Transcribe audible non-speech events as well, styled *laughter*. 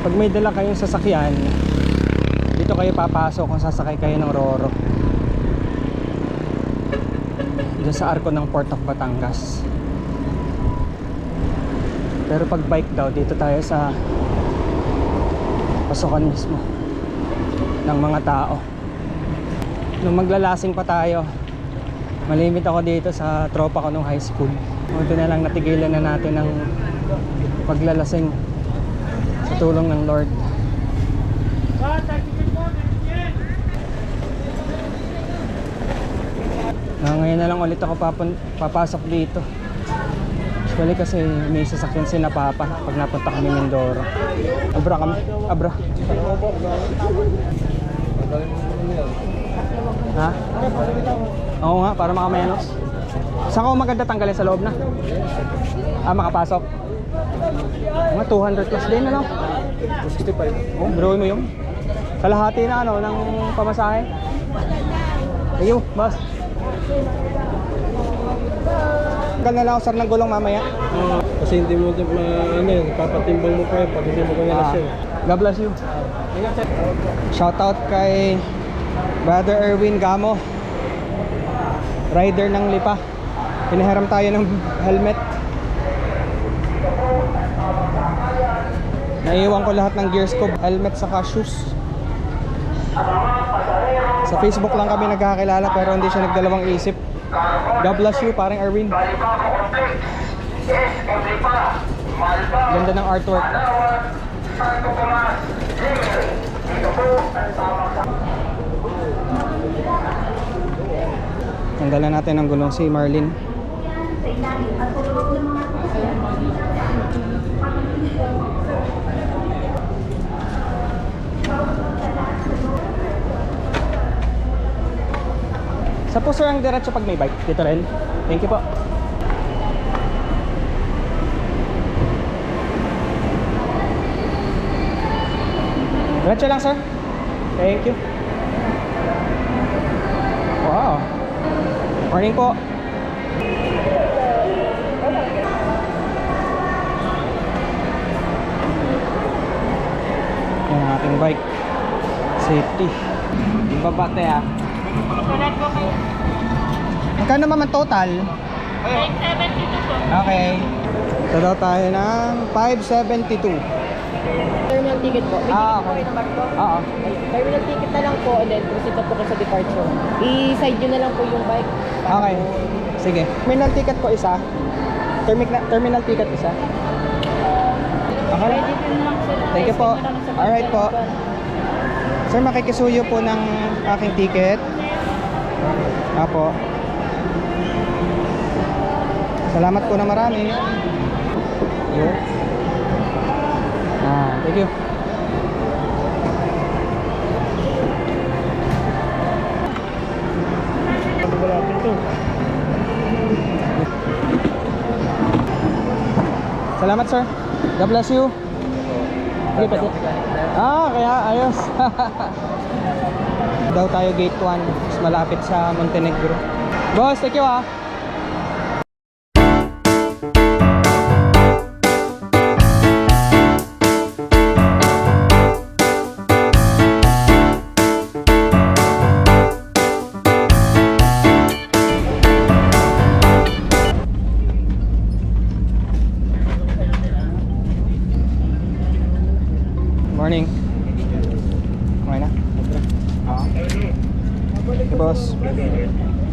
Pag may dala kayong sasakyan, dito kayo papasok kung sasakay kayo ng Roro. Diyan sa arko ng Port of Batangas. Pero pag bike daw, dito tayo sa pasukan mismo ng mga tao. Nung maglalasing pa tayo, malimit ako dito sa tropa ko nung high school. Buti na lang natigilan na natin ng paglalasing sa tulong ng Lord. Na ngayon na lang ulit ako papun- papasok dito. Usually kasi may sasakyan si na Papa pag napunta kami Mindoro. Abra kami. Abra. Ha? Oo nga, para makamenos. Saan ko maganda tanggalin sa loob na? Ah, makapasok. Mga 200 plus din, ano? 265. Oh, bro mo yun. Kalahati na ano, ng pamasahe. Ayo, boss. Tanggal na lang ako sir ng gulong mamaya. Kasi hindi mo ma, ano yun, papatimbang mo yun pag hindi mo kaya Ah, siya. God bless you. Shoutout kay Brother Erwin Gamo. Rider ng Lipa. Pinahiram tayo ng helmet. Naiiwan ko lahat ng gears ko, helmet saka shoes. Sa Facebook lang kami nagkakilala pero hindi siya nagdalawang isip. God bless you, parang Erwin. Ganda ng artwork. Tanggalan natin ang gulong si Marlin. Sa po sir ang diretso pag may bike? Dito rin? Thank you po. Diretso lang sir. Thank you. Wow. Morning po. Yan ang ating bike. Safety. Yung babate ah. Magkano naman total? 572 po. Okay. Ito daw tayo ng 572. Terminal ticket po. May Ah, ticket po okay. kayo ng barko? Oo. Terminal ticket na lang po and then proceed na po kayo sa departure. I-side nyo na lang po yung bike. Okay. po- Sige. Terminal ticket po isa. Termi- terminal ticket isa. Okay. Ready din lang sir. Thank you po. Send nyo lang sa Alright po. Sir, makikisuyo po ng aking ticket. Apo. Salamat po na marami. Yo. Ah, thank you. Salamat sir. God bless you. Pwede. Ah, kaya ayos. *laughs* Daw tayo gate 1, mas malapit sa Montenegro. Boss, thank you ah. Morning. Okay